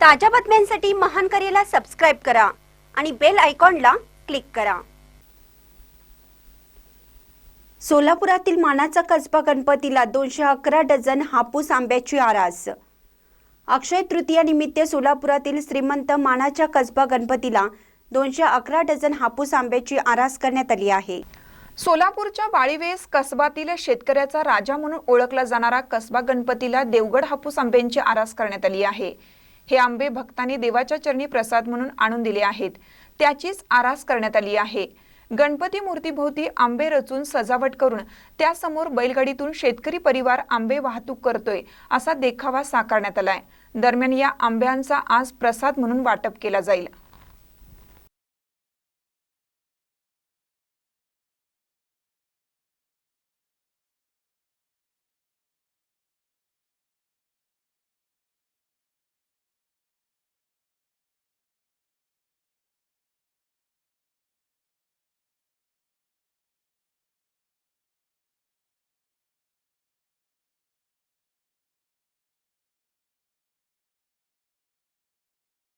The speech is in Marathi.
ताज्या बातम्यांसाठी महान करेला सबस्क्राईब करा आणि बेल आयकॉनला क्लिक करा. सोलापुरातील मानाचा कसबा गणपतीला दोनशे अकरा डझन हापूस आंब्याची आरास. अक्षय तृतीयानिमित्त सोलापुरातील श्रीमंत मानाच्या कसबा गणपतीला दोनशे अकरा डझन हापूस आंब्याची आरास करण्यात आली आहे. सोलापूरच्या वाळीवेस कसबातील शेतकऱ्याचा राजा म्हणून ओळखला जाणारा कसबा गणपतीला देवगड हापूस आंब्यांची आरास करण्यात आली आहे. हे आंबे भक्तांनी देवाच्या चरणी प्रसाद म्हणून आणून दिले आहेत. त्याचीच आरास करण्यात आली आहे. गणपती मूर्तीभोवती आंबे रचून सजावट करून त्यासमोर बैलगाडीतून शेतकरी परिवार आंबे वाहतूक करतोय असा देखावा साकारण्यात आलाय. दरम्यान या आंब्यांचा आज प्रसाद म्हणून वाटप केला जाईल.